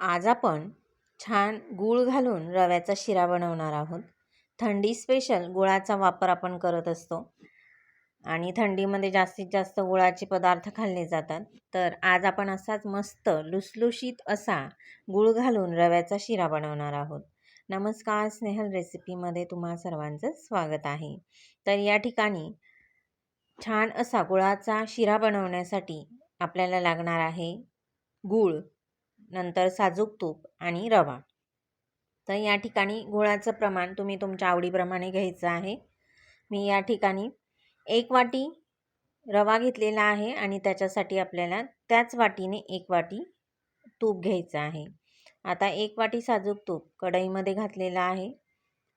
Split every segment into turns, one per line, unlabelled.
आज आपण छान गूळ घालून रव्याचा शिरा बनवणार आहोत. थंडी स्पेशल गुळाचा वापर आपण करत असतो. आणि थंडीमध्ये जास्तीत जास्त गुळाचे पदार्थ खाल्ले जातात. तर आज आपण असाच मस्त लुसलुशीत असा गूळ घालून रव्याचा शिरा बनवणार आहोत. नमस्कार स्नेहल रेसिपीमध्ये तुम्हा सर्वांचं स्वागत आहे. तर या ठिकाणी छान असा गुळाचा शिरा बनवण्यासाठी आपल्याला लागणार आहे गूळ. नंतर साजूक तूप आणि रवा. तर या ठिकाणी गुळाचं प्रमाण तुम्ही तुमच्या आवडीप्रमाणे घ्यायचं आहे. मी या ठिकाणी एक वाटी रवा घेतलेला आहे आणि त्याच्यासाठी आपल्याला त्याच वाटीने एक वाटी तूप घ्यायचं आहे. आता एक वाटी साजूक तूप कढईमध्ये घातलेलं आहे.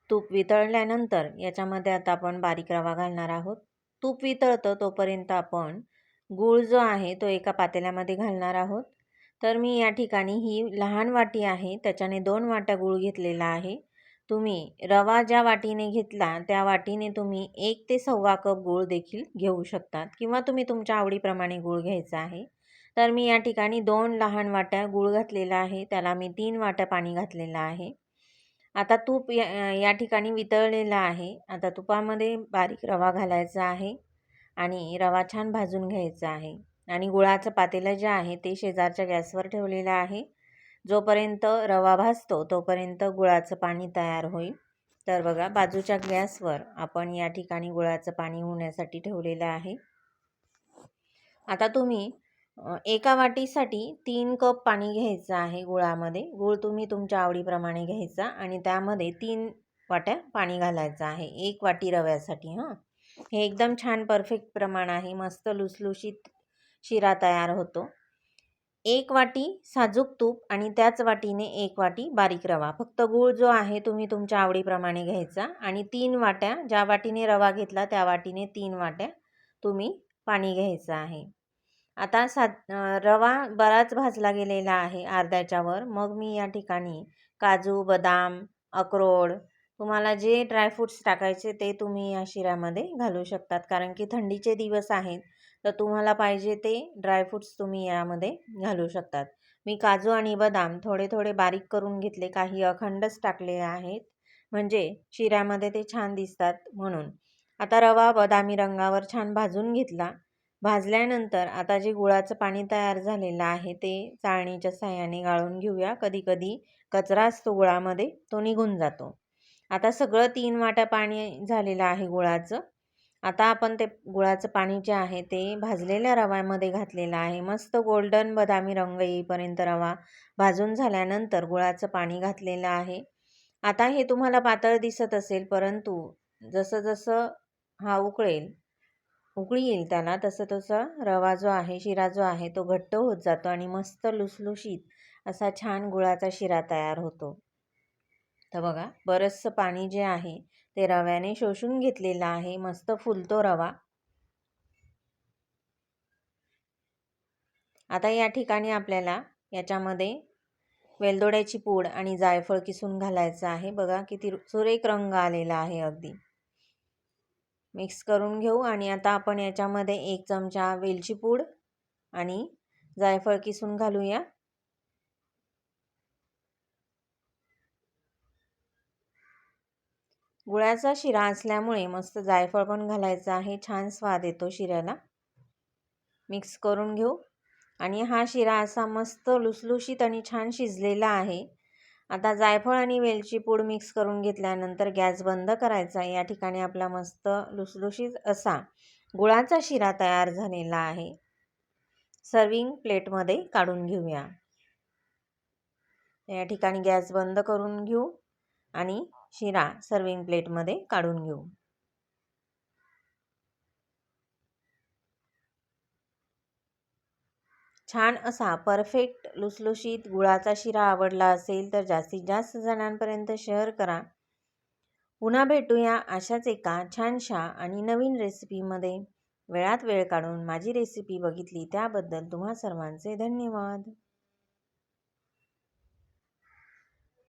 तूप वितळल्यानंतर याच्यामध्ये आता आपण बारीक रवा घालणार आहोत. तूप वितळतं तोपर्यंत आपण गूळ जो आहे तो एका पातेल्यामध्ये घालणार आहोत. तर मी या ठिकाणी ही लहान वाटी आहे त्याच्याने दोन वाटा गूळ घेतलेला आहे. तुम्ही रवा ज्या वाटीने घेतला त्या वाटीने तुम्ही एक ते सव्वा कप गूळ देखील घेऊ शकतात किंवा तुम्ही तुमच्या आवडीप्रमाणे गूळ घ्यायचा आहे. तर मी या ठिकाणी दोन लहान वाट्या गूळ घातलेला आहे त्याला मी तीन वाट्या पाणी घातलेलं आहे. आता तूप या या ठिकाणी वितळलेलं आहे. आता तुपामध्ये बारीक रवा घालायचा आहे आणि रवा छान भाजून घ्यायचा आहे. आणि गुळाचं पातेलं जे आहे ते शेजारच्या गॅसवर ठेवलेलं आहे. जोपर्यंत रवा भाजतो तोपर्यंत गुळाचं पाणी तयार होईल. तर बघा बाजूच्या गॅसवर आपण या ठिकाणी गुळाचं पाणी होण्यासाठी ठेवलेलं आहे. आता तुम्ही एका वाटीसाठी तीन कप पाणी घ्यायचं आहे गुळामध्ये. गुळ तुम्ही तुमच्या आवडीप्रमाणे घ्यायचा आणि त्यामध्ये तीन वाट्या पाणी घालायचं आहे. एक वाटी रव्यासाठी हां. हे एकदम छान परफेक्ट प्रमाण आहे. मस्त लुसलुशीत शिरा तयार होतो. एक वाटी साजूक तूप आणि त्याच वाटीने एक वाटी बारीक रवा. फक्त गूळ जो आहे तुम्ही तुमच्या आवडीप्रमाणे घ्यायचा आणि तीन वाट्या ज्या वाटीने रवा घेतला त्या वाटीने तीन वाट्या तुम्ही पाणी घ्यायचं आहे. आता सा रवा बराच भाजला गेलेला आहे अर्ध्याच्यावर. मग मी या ठिकाणी काजू बदाम अक्रोड तुम्हाला जे ड्रायफ्रूट्स टाकायचे ते तुम्ही या शिऱ्यामध्ये घालू शकतात. कारण की थंडीचे दिवस आहेत तर तुम्हाला पाहिजे ते ड्रायफ्रूट्स तुम्ही यामध्ये घालू शकतात. मी काजू आणि बदाम थोडे थोडे बारीक करून घेतले. काही अखंडच टाकले आहेत. म्हणजे शिऱ्यामध्ये ते छान दिसतात म्हणून. आता रवा बदामी रंगावर छान भाजून घेतला. भाजल्यानंतर आता जे गुळाचं पाणी तयार झालेलं आहे ते चाळणीच्या साह्याने गाळून घेऊया. कधी कधी कचरा असतो गुळामध्ये तो निघून जातो. आता सगळं तीन वाट्या पाणी झालेलं आहे गुळाचं. आता आपण ते गुळाचं पाणी जे आहे ते भाजलेल्या रव्यामध्ये घातलेलं आहे. मस्त गोल्डन बदामी रंग येईपर्यंत रवा भाजून झाल्यानंतर गुळाचं पाणी घातलेलं आहे. आता हे तुम्हाला पातळ दिसत असेल परंतु जसं जसं हा उकळेल उकळी येईल त्याला तसं तसं रवा जो आहे शिरा जो आहे तो घट्ट होत जातो आणि मस्त लुसलुशीत असा छान गुळाचा शिरा तयार होतो. तर बघा बरंचसं पाणी जे आहे ते रव्याने शोषून घेतलेलं आहे. मस्त फुलतो रवा. आता या ठिकाणी आपल्याला याच्यामध्ये वेलदोड्याची पूड आणि जायफळ किसून घालायचं आहे. बघा किती सुरेख रंग आलेला आहे अगदी. मिक्स करून घेऊ आणि आता आपण याच्यामध्ये एक चमचा वेलची पूड आणि जायफळ किसून घालूया. गुळाचा शिरा असल्यामुळे मस्त जायफळ पण घालायचं आहे. छान स्वाद येतो शिऱ्याला. मिक्स करून घेऊ. आणि हा शिरा असा मस्त लुसलुशीत आणि छान शिजलेला आहे. आता जायफळ आणि वेलची पूड मिक्स करून घेतल्यानंतर गॅस बंद करायचा. या ठिकाणी आपला मस्त लुसलुशीत असा गुळाचा शिरा तयार झालेला आहे. सर्विंग प्लेटमध्ये काढून घेऊया. या ठिकाणी गॅस बंद करून घेऊ. आणि शिरा सर्विंग प्लेटमध्ये काढून घेऊ. छान असा परफेक्ट लुसलुशीत गुळाचा शिरा आवडला असेल तर जास्तीत जास्त जणांपर्यंत शेअर करा. पुन्हा भेटूया अशाच एका छानशा आणि नवीन रेसिपीमध्ये वेळात वेळ काढून माझी रेसिपी बघितली त्याबद्दल तुम्हा सर्वांचे धन्यवाद.